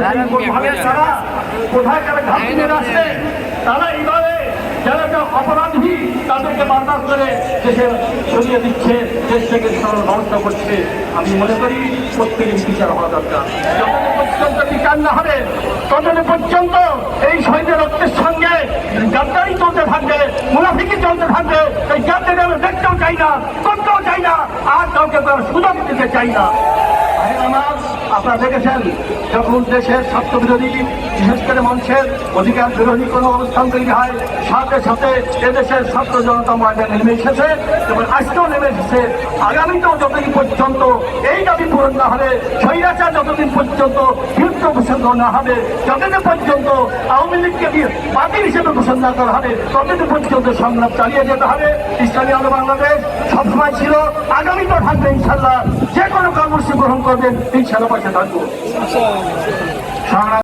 সেই তারা কোথায় যারা ঘাটতি আসছে তারা এইভাবে যারা অপরাধী তাদেরকে করে দেশে সরিয়ে দিচ্ছে দেশ থেকে ব্যবস্থা করছে। আমি মনে করি প্রত্যেকের বিচার হওয়া দরকার। যতদিন পর্যন্ত বিচার না হবে ততদিন পর্যন্ত এই শহীদের রক্তের সঙ্গে গাদ্দারি চলতে থাকবে মুনাফিকি চলতে থাকবে এই জাতির আমি দেখতেও চাই না করতেও চাই না আর কাউকে তার সুযোগ দিতে চাই না। আমার আপনারা দেখেছেন, যখন দেশের স্বার্থ বিরোধী বিশেষ করে মঞ্চের অধিকার বিরোধী কোনো অবস্থান তৈরি হয়, সাথে সাথে এদেশের ছাত্র জনতা ময়দানে নেমে এসেছে এবং আজকেও নেমে এসেছে। আগামীতেও যতদিন পর্যন্ত এই দাবি পূরণ না হবে, স্বৈরাচার যতদিন পর্যন্ত বিরুদ্ধ ঘোষণা না হবে, যতদিন পর্যন্ত আওয়ামী লীগকে পার্টি হিসেবে ঘোষণা না করা হবে, ততদিন পর্যন্ত সংগ্রাম চালিয়ে যেতে হবে। ইসলামী আলো বাংলাদেশ সবসময় ছিল, আগামীতেও থাকবে ইনশাল্লাহ যে কোনো কর্মসূচি গ্রহণ করবেন ইনশাল্লাহ পাশে থাকব